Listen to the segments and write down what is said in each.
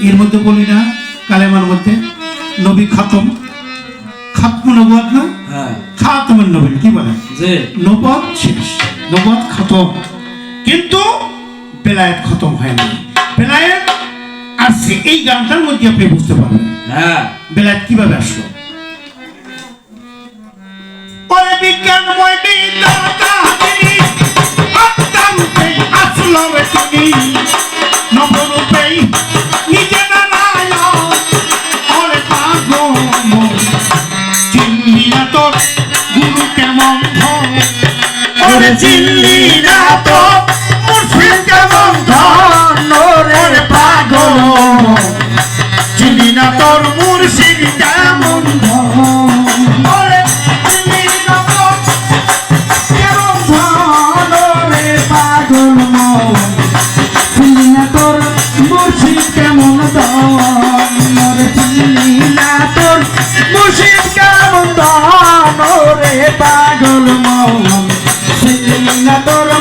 এর মধ্যে বলি না কালেমার মধ্যে নবী খাতম খাতম নবুয়াত না? হ্যাঁ। খাতমের নবী কি বলে? যে নবদ শেষ। নবদ খতম। কিন্তু বেলায়েত খতম হয়নি। বেলায়েত আসছে। এই গানটার মধ্যে আপনি বুঝতে পারবেন। হ্যাঁ। বেলায়েত কীভাবে আসলো? বিজ্ঞানময় বিধাতা আসলো চিনলি না তো। মুর্শিদ কেমন ধন ওরে পাগল? চিনি না তোর মুর্শিদ কেমন পাগল? মন চিনি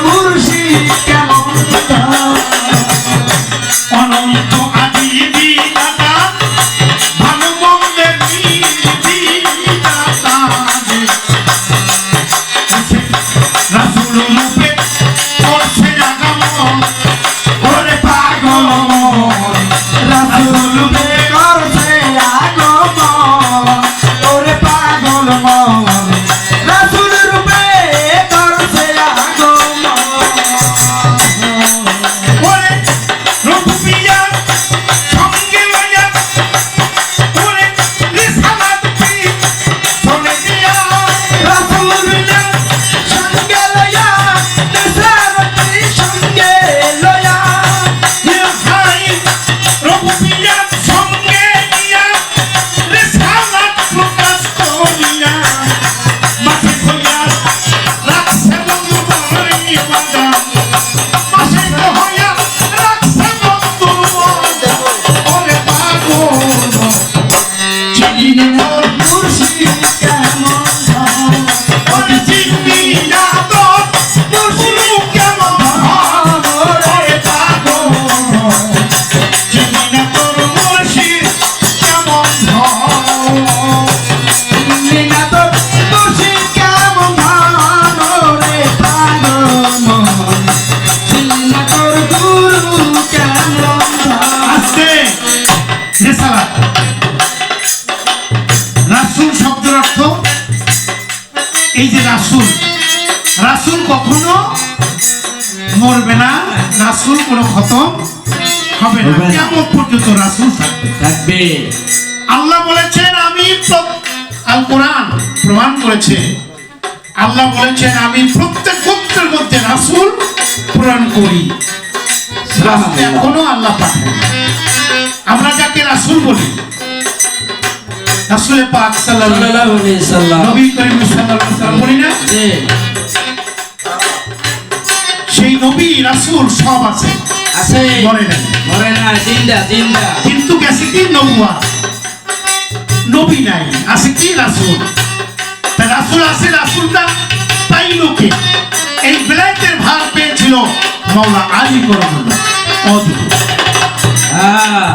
মরবে না রাসুল কোনো খতম হবে না। কেমন পর্যন্ত রাসুল থাকবে? থাকবে। আল্লাহ বলেছেন আমি আল কোরআন প্রমাণ করেছে। আল্লাহ বলেছেন আমি প্রত্যেক গোত্রের মধ্যে রাসুল প্রেরণ করি। এখনও আল্লাহ পাঠায় আমরা যাকে রাসুল বলি রাসুলে পাক সাল্লাল্লাহু সাল্লাল্লাহু আলাইহি সাল্লাম নবী করিম সাল্লাল্লাহু আলাইহি সাল্লাম বলি না? নবী রাসুল সব আছে। আছে। মরে নাই। মরে না জিন্দা জিন্দা। কিন্তু গেছে কি নবুয়া? নবী নাই আছে কি রাসুল? তা রাসুল আছে রাসুলটা তাই লোকে এই বেলায়েতের ভার পেয়েছিল মাওলা আলী করমুল্লাহ। অদ্ভুত। হ্যাঁ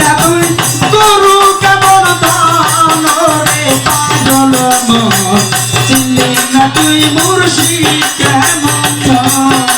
না তুই কেমন ধন রে পাগল মন চিনলি না তুই মুর্শিদ কেমন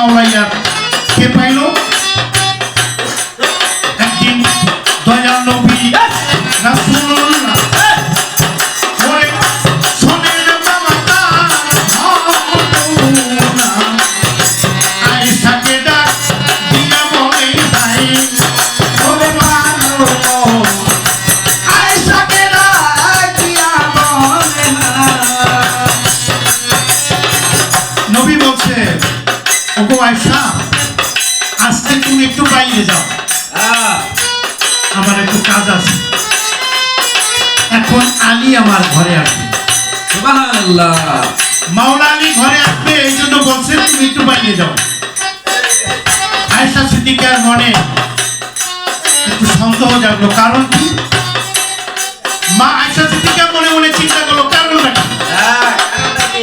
মাওলাইয়া কে পাইলো একদিন দয়াল নবী না নবী বলছে ওগো আয়েশা আজকে তুমি একটু বাইরে যাও। হ্যাঁ, আমার একটু কাজ আছে। এখন আলী আমার ঘরে আসবে। মাওলা আলী ঘরে আসবে এই জন্য বলছে তুমি একটু বাইরে যাও। আয়সা সিদ্দিকার মনে একটু সন্দেহ জাগলো। কারণ কি? মা আয়সা সিদ্দিকার মনে মনে চিন্তা করল কারণটা কি